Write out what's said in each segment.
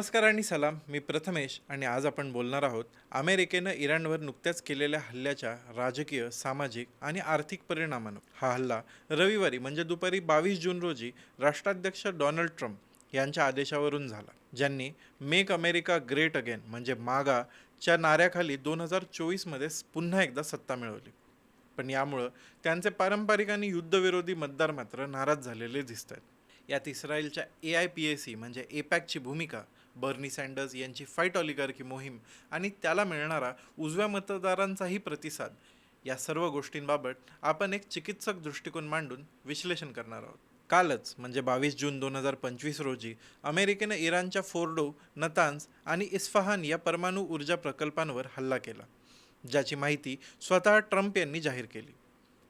नमस्कार आणि सलाम. मी प्रथमेश आणि आज आपण बोलणार आहोत अमेरिकेनं इराणवर नुकत्याच केलेल्या हल्ल्याच्या राजकीय सामाजिक आणि आर्थिक परिणामानं. हा हल्ला रविवारी म्हणजे दुपारी बावीस जून रोजी राष्ट्राध्यक्ष डोनाल्ड ट्रम्प यांच्या आदेशावरून झाला ज्यांनी मेक अमेरिका ग्रेट अगेन म्हणजे मागा च्या नाऱ्याखाली दोन हजार चोवीसमध्ये पुन्हा एकदा सत्ता मिळवली. पण यामुळं त्यांचे पारंपरिक आणि युद्धविरोधी मतदार मात्र नाराज झालेले दिसत आहेत यात इस्रायलच्या A I P A C म्हणजे एपॅकची भूमिका बर्नी सँडर्स यांची फाईट ऑलिगार्की मोहीम आणि त्याला मिळणारा उजव्या मतदारांचाही प्रतिसाद या सर्व गोष्टींबाबत आपण एक चिकित्सक दृष्टिकोन मांडून विश्लेषण करणार आहोत. कालच म्हणजे बावीस जून दोन हजार पंचवीस रोजी अमेरिकेनं इराणच्या फोर्डो नतान्स आणि इस्फहान या परमाणू ऊर्जा प्रकल्पांवर हल्ला केला ज्याची माहिती स्वतः ट्रम्प यांनी जाहीर केली.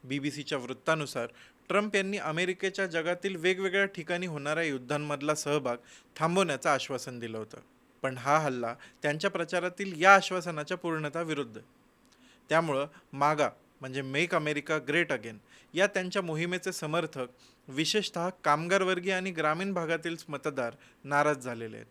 बी बी सीच्या वृत्तानुसार ट्रम्प यांनी अमेरिकेच्या जगातील वेगवेगळ्या ठिकाणी होणाऱ्या युद्धांमधला सहभाग थांबवण्याचं आश्वासन दिलं होतं. पण हा हल्ला त्यांच्या प्रचारातील या आश्वासनाच्या पूर्णता विरुद्ध. त्यामुळं मागा म्हणजे मेक अमेरिका ग्रेट अगेन या त्यांच्या मोहिमेचे समर्थक विशेषतः कामगारवर्गीय आणि ग्रामीण भागातील मतदार नाराज झालेले आहेत.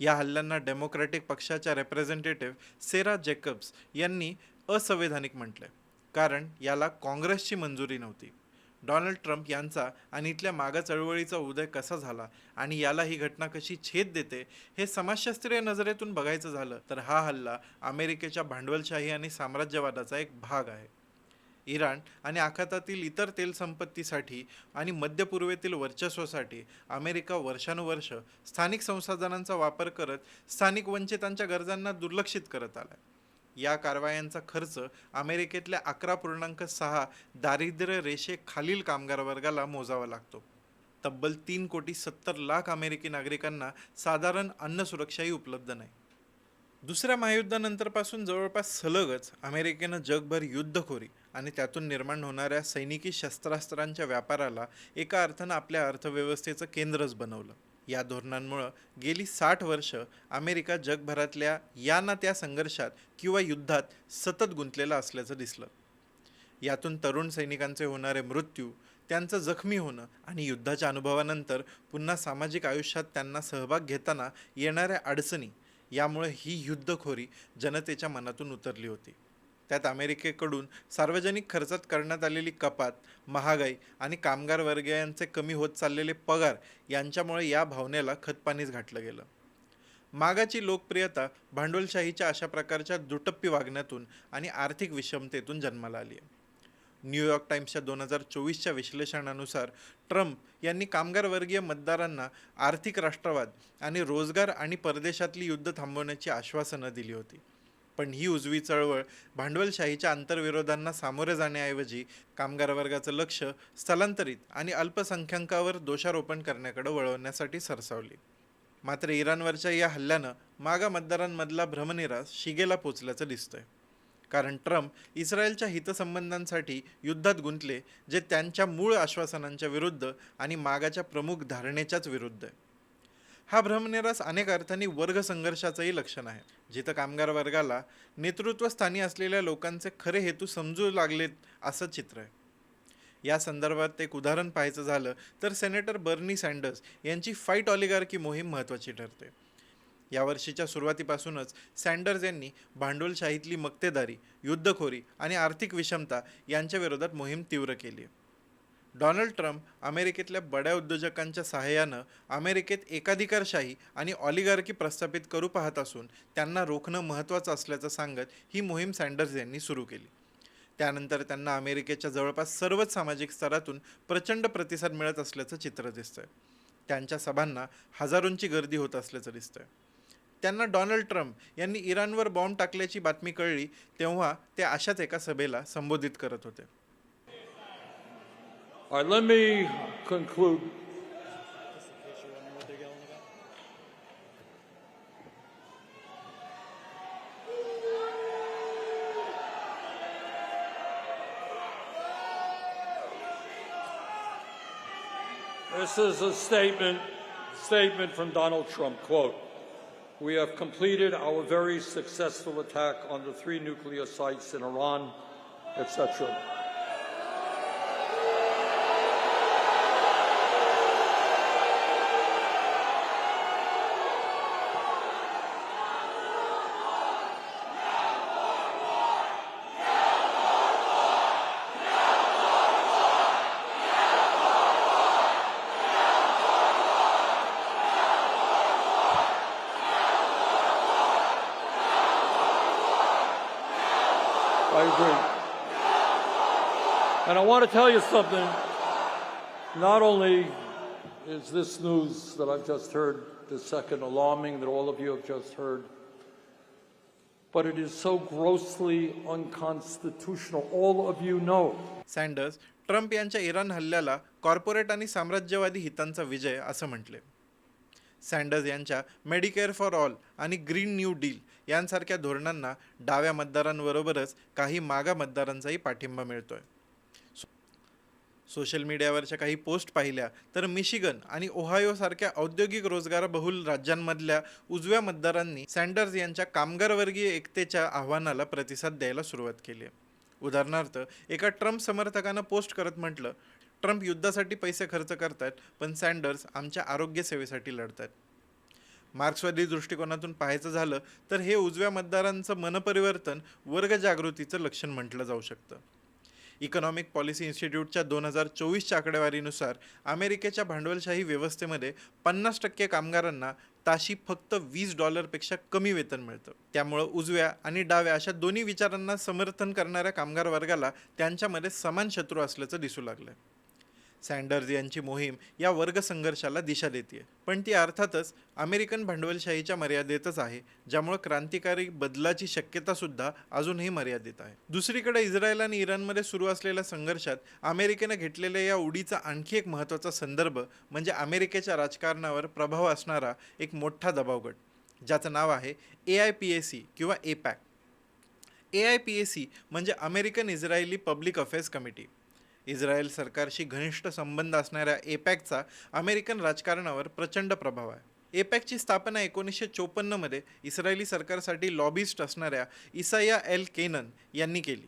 या हल्ल्यांना डेमोक्रॅटिक पक्षाच्या रेप्रेझेंटेटिव्ह सेरा जेकब्स यांनी असंवैधानिक म्हटलं कारण याला काँग्रेसची मंजुरी नव्हती. डोनाल्ड ट्रम्प यांचा आणि इथल्या मागा चळवळीचा उदय कसा झाला आणि याला ही घटना कशी छेद देते हे समाजशास्त्रीय नजरेतून बघायचं झालं तर हा हल्ला अमेरिकेच्या भांडवलशाही आणि साम्राज्यवादाचा एक भाग आहे. इराण आणि आखातातील इतर तेल संपत्तीसाठी आणि मध्य पूर्वेतील वर्चस्वासाठी अमेरिका वर्षानुवर्ष स्थानिक संसाधनांचा वापर करत स्थानिक वंचितांच्या गरजांना दुर्लक्षित करत आला या कारवायांचा खर्च अमेरिकेतल्या अकरा पूर्णांक सहा दारिद्र्य रेषेखालील कामगार वर्गाला मोजावा लागतो. तब्बल तीन कोटी सत्तर लाख अमेरिकी नागरिकांना साधारण अन्न सुरक्षाही उपलब्ध नाही. दुसऱ्या महायुद्धानंतरपासून जवळपास सलगच अमेरिकेनं जगभर युद्धखोरी आणि त्यातून निर्माण होणाऱ्या सैनिकी शस्त्रास्त्रांच्या व्यापाराला एका अर्थानं आपल्या अर्थव्यवस्थेचं केंद्रच बनवलं. या धोरणांमुळं गेली साठ वर्ष अमेरिका जगभरातल्या या ना त्या संघर्षात किंवा युद्धात सतत गुंतलेला असल्याचं दिसलं. यातून तरुण सैनिकांचे होणारे मृत्यू त्यांचं जखमी होणं आणि युद्धाच्या अनुभवानंतर पुन्हा सामाजिक आयुष्यात त्यांना सहभाग घेताना येणाऱ्या अडचणी यामुळे ही युद्धखोरी जनतेच्या मनातून उतरली होती. त्यात अमेरिकेकडून सार्वजनिक खर्चात करण्यात आलेली कपात महागाई आणि कामगार वर्गीयांचे कमी होत चाललेले पगार यांच्यामुळे या भावनेला खतपाणीच घातलं गेलं. मागाची लोकप्रियता भांडवलशाहीच्या अशा प्रकारच्या दुटप्पी वागण्यातून आणि आर्थिक विषमतेतून जन्माला आली आहे. न्यूयॉर्क टाईम्सच्या दोन हजार चोवीसच्या विश्लेषणानुसार ट्रम्प यांनी कामगारवर्गीय मतदारांना आर्थिक राष्ट्रवाद आणि रोजगार आणि परदेशातली युद्ध थांबवण्याची आश्वासनं दिली होती. पण ही उजवी चळवळ भांडवलशाहीच्या आंतरविरोधांना सामोरे जाण्याऐवजी कामगार वर्गाचं लक्ष स्थलांतरित आणि अल्पसंख्याकावर दोषारोपण करण्याकडे वळवण्यासाठी सरसावली. मात्र इराणवरच्या या हल्ल्यानं मागा मतदारांमधला भ्रमनिरास शिगेला पोचल्याचं दिसतंय. कारण ट्रम्प इस्रायलच्या हितसंबंधांसाठी युद्धात गुंतले जे त्यांच्या मूळ आश्वासनांच्या विरुद्ध आणि मागाच्या प्रमुख धारणेच्याच विरुद्ध आहे. हा भ्रमनिरास अनेक अर्थांनी वर्ग संघर्षाचंही लक्षण आहे. जिथं कामगार वर्गाला नेतृत्वस्थानी असलेल्या लोकांचे खरे हेतू समजू लागलेत असं चित्र आहे. या संदर्भात एक उदाहरण पाहायचं झालं तर सेनेटर बर्नी सँडर्स यांची फाईट ऑलिगार्की मोहीम महत्त्वाची ठरते. यावर्षीच्या सुरुवातीपासूनच सँडर्स यांनी भांडवलशाहीतली मक्तेदारी युद्धखोरी आणि आर्थिक विषमता यांच्या विरोधात मोहीम तीव्र केली आहे. डोनाल्ड ट्रम्प अमेरिकेतल्या बड्या उद्योजकांच्या सहाय्यानं अमेरिकेत एकाधिकारशाही आणि ऑलिगार्की प्रस्थापित करू पाहत असून त्यांना रोखणं महत्त्वाचं असल्याचं सांगत ही मोहीम सँडर्स यांनी सुरू केली. त्यानंतर त्यांना अमेरिकेच्या जवळपास सर्वच सामाजिक स्तरातून प्रचंड प्रतिसाद मिळत असल्याचं चित्र दिसतंय. त्यांच्या सभांना हजारोंची गर्दी होत असल्याचं दिसतंय. त्यांना डोनाल्ड ट्रम्प यांनी इराणवर बॉम्ब टाकल्याची बातमी कळली तेव्हा ते अशाच एका सभेला संबोधित करत होते. All right, let me conclude. This is a statement, statement from Donald Trump, quote, "We have completed our very successful attack on the three nuclear sites in Iran, etc." want to tell you something. Not only is this news that I've just heard this second alarming that all of you have just heard, but it is so grossly unconstitutional. All of you know. Sanders Trump यांच्या Iran हल्ल्याला corporate आणि साम्राज्यवादी हितांचा विजय असं म्हटले Sanders यांच्या Medicare for all आणि ग्रीन न्यू डील यांसारख्या धोरणांना डाव्या मतदारांबरोबरच काही मागा मतदारांचाही पाठिंबा मिळतोय सोशल मीडियावरच्या काही पोस्ट पाहिल्या तर मिशिगन आणि ओहायो सारख्या औद्योगिक रोजगारबहुल राज्यांमधल्या उजव्या मतदारांनी सँडर्स यांच्या कामगारवर्गीय एकतेच्या आव्हानाला प्रतिसाद द्यायला सुरुवात केली. आहे उदाहरणार्थ एका ट्रम्प समर्थकानं पोस्ट करत म्हटलं ट्रम्प युद्धासाठी पैसे खर्च करतात पण सँडर्स आमच्या आरोग्यसेवेसाठी लढतात मार्क्सवादी दृष्टिकोनातून पाहायचं झालं तर हे उजव्या मतदारांचं मनपरिवर्तन वर्ग जागृतीचं लक्षण म्हटलं जाऊ शकतं. इकॉनॉमिक पॉलिसी इन्स्टिट्यूटच्या दोन हजार चोवीसच्या आकडेवारीनुसार अमेरिकेच्या भांडवलशाही व्यवस्थेमध्ये पन्नास टक्के कामगारांना ताशी फक्त वीस डॉलरपेक्षा कमी वेतन मिळतं. त्यामुळं उजव्या आणि डाव्या अशा दोन्ही विचारांना समर्थन करणाऱ्या कामगार वर्गाला त्यांच्यामध्ये समान शत्रू असल्याचं दिसू लागलं सँडर्स यांची मोहीम या वर्ग संघर्षाला दिशा देते पण ती अर्थातच अमेरिकन भांडवलशाहीच्या मर्यादेतच आहे ज्यामुळे क्रांतिकारी बदलाची शक्यतासुद्धा अजूनही मर्यादित आहे. दुसरीकडे इस्रायल आणि इराणमध्ये सुरू असलेल्या संघर्षात अमेरिकेनं घेतलेल्या या उडीचा आणखी एक महत्त्वाचा संदर्भ म्हणजे अमेरिकेच्या राजकारणावर प्रभाव असणारा एक मोठा दबावगट ज्याचं नाव आहे A I P A C किंवा AIPAC A I P A C म्हणजे American Israeli Public Affairs Committee. Israel सरकारशी घनिष्ठ संबंध असणाऱ्या एपॅकचा अमेरिकन राजकारणावर प्रचंड प्रभाव आहे. एपॅकची स्थापना एकोणीसशे चोपन्नमध्ये इस्रायली सरकारसाठी लॉबिस्ट असणाऱ्या इसाया एल केनन यांनी केली.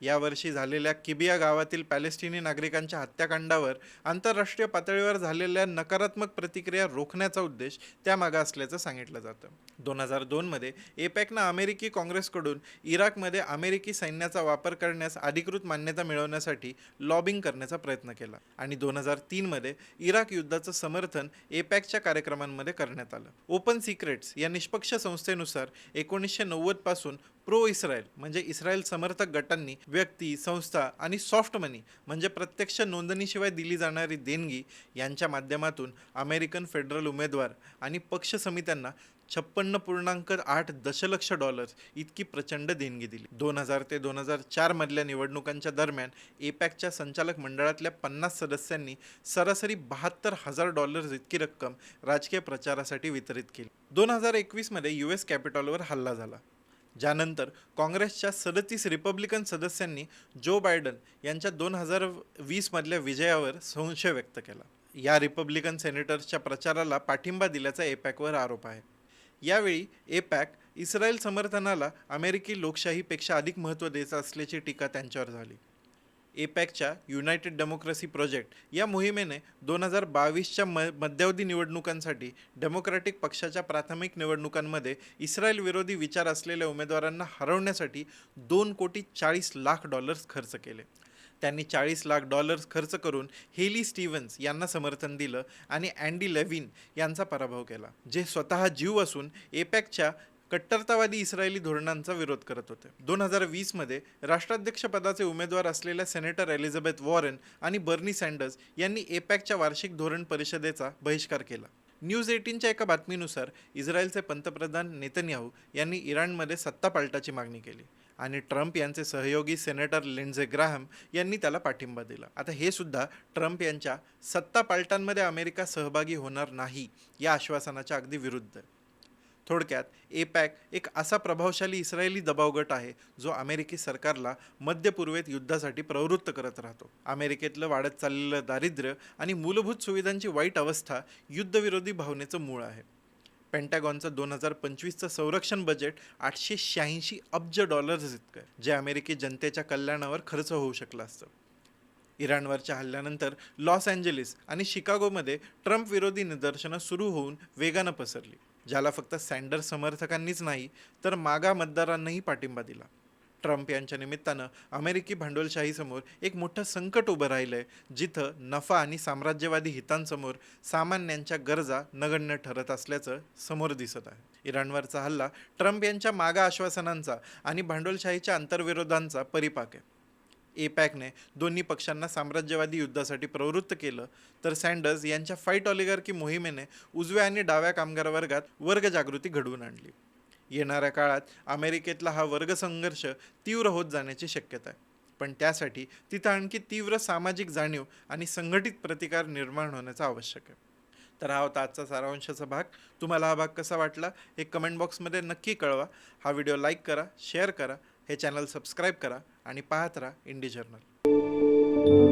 यावर्षी झालेल्या किबिया गावातील पॅलेस्टिनी नागरिकांच्या हत्याकांडावर आंतरराष्ट्रीय पातळीवर झालेल्या नकारात्मक प्रतिक्रिया रोखण्याचा उद्देश त्यामागा असल्याचं सांगितलं जातं. दोन हजार दोनमध्ये एपॅकनं अमेरिकी काँग्रेसकडून इराकमध्ये अमेरिकी सैन्याचा वापर करण्यास अधिकृत मान्यता मिळवण्यासाठी लॉबिंग करण्याचा प्रयत्न केला आणि दोन हजार तीनमध्ये इराक युद्धाचं समर्थन एपॅकच्या कार्यक्रमांमध्ये करण्यात आलं. ओपन सिक्रेट्स या निष्पक्ष संस्थेनुसार एकोणीसशे नव्वदपासून प्रो इस्रायल म्हणजे इस्रायल समर्थक गटांनी व्यक्ती संस्था आणि सॉफ्ट मनी म्हणजे प्रत्यक्ष नोंदणीशिवाय दिली जाणारी देणगी यांच्या माध्यमातून अमेरिकन फेडरल उमेदवार आणि पक्ष समित्यांना छप्पन्न पूर्णांक आठ दशलक्ष डॉलर्स इतकी प्रचंड देणगी दिली. दोन हजार ते दोन हजार चारमधल्या निवडणुकांच्या दरम्यान एपॅकच्या संचालक मंडळातल्या पन्नास सदस्यांनी सरासरी बहात्तर हजार डॉलर्स इतकी रक्कम राजकीय प्रचारासाठी वितरित केली. दोन हजार एकवीसमध्ये यू एस कॅपिटॉलवर हल्ला झाला. ज्यानंतर काँग्रेसच्या सदतीस रिपब्लिकन सदस्यांनी जो बायडन यांच्या दोन हजार वीसमधल्या विजयावर संशय व्यक्त केला. या रिपब्लिकन सेनेटर्सच्या प्रचाराला पाठिंबा दिल्याचा एपॅकवर आरोप आहे. यावेळी एपॅक इस्रायल समर्थनाला अमेरिकी लोकशाहीपेक्षा अधिक महत्त्व द्यायचं असल्याची टीका त्यांच्यावर झाली. एपॅकच्या युनायटेड डेमोक्रेसी प्रोजेक्ट या मोहिमेने दोन हजार बावीसच्या म मध्यावधी निवडणुकांसाठी डेमोक्रॅटिक पक्षाच्या प्राथमिक निवडणुकांमध्ये इस्रायल विरोधी विचार असलेल्या उमेदवारांना हरवण्यासाठी दोन कोटी चाळीस लाख डॉलर्स खर्च केले. त्यांनी चाळीस लाख डॉलर्स खर्च करून हेली स्टीव्हन्स यांना समर्थन दिलं आणि अँडी लेव्हिन यांचा पराभव केला जे स्वतः जीव असून एपॅकच्या कट्टरतावादी इस्रायली धोरणांचा विरोध करत होते. दोन हजार वीसमध्ये राष्ट्राध्यक्षपदाचे उमेदवार असलेल्या सेनेटर एलिझाबेथ वॉरेन आणि बर्नी सँडर्स यांनी एपॅकच्या वार्षिक धोरण परिषदेचा बहिष्कार केला. न्यूज एटीनच्या एका बातमीनुसार इस्रायलचे पंतप्रधान नेतन्याहू यांनी इराणमध्ये सत्ता पालटाची मागणी केली आणि ट्रम्प यांचे सहयोगी सेनेटर लिंडझे ग्राहम यांनी त्याला पाठिंबा दिला. आता हे सुद्धा ट्रम्प यांच्या सत्ता पालटांमध्ये अमेरिका सहभागी होणार नाही या आश्वासनाच्या अगदी विरुद्ध. आहे थोडक्यात एपॅक एक असा प्रभावशाली इस्रायली दबावगट आहे जो अमेरिकी सरकारला मध्य पूर्वेत युद्धासाठी प्रवृत्त करत राहतो. अमेरिकेतलं वाढत चाललेलं दारिद्र्य आणि मूलभूत सुविधांची वाईट अवस्था युद्धविरोधी भावनेचं मूळ आहे. पेंटॅगॉनचं दोन हजार पंचवीसचं संरक्षण बजेट आठशे शहाऐंशी अब्ज डॉलर्स इतकं आहे जे अमेरिकी जनतेच्या कल्याणावर खर्च होऊ शकलं असतं. इराणवरच्या हल्ल्यानंतर लॉस एंजलिस आणि शिकागोमध्ये ट्रम्प विरोधी निदर्शनं सुरू होऊन वेगानं पसरली. ज्याला फक्त सँडर्स समर्थकांनीच नाही तर मागा मतदारांनाही पाठिंबा दिला. ट्रम्प यांच्या निमित्तानं अमेरिकी भांडवलशाहीसमोर एक मोठं संकट उभं राहिलं आहे जिथं नफा आणि साम्राज्यवादी हितांसमोर सामान्यांच्या गरजा नगण्य ठरत असल्याचं समोर दिसत आहे. इराणवरचा हल्ला ट्रम्प यांच्या मागा आश्वासनांचा आणि भांडवलशाहीच्या आंतरविरोधांचा परिपाक आहे. एपॅकने दोन्ही पक्षांना साम्राज्यवादी युद्धासाठी प्रवृत्त केलं तर सँडर्स यांच्या फाईट ऑलिगार्की मोहिमेने उजव्या आणि डाव्या कामगार वर्गात वर्गजागृती घडवून आणली. येणाऱ्या काळात अमेरिकेतला हा वर्गसंघर्ष तीव्र होत जाण्याची शक्यता आहे. पण त्यासाठी तिथं आणखी तीव्र सामाजिक जाणीव आणि संघटित प्रतिकार निर्माण होण्याचा आवश्यक आहे. तर हा होता आजचा सारांशाचा भाग. तुम्हाला हा भाग कसा वाटला हे कमेंट बॉक्समध्ये नक्की कळवा. हा व्हिडिओ लाईक करा शेअर करा हे चॅनल सबस्क्राईब करा आणि पाहत राहा इंडी जर्नल.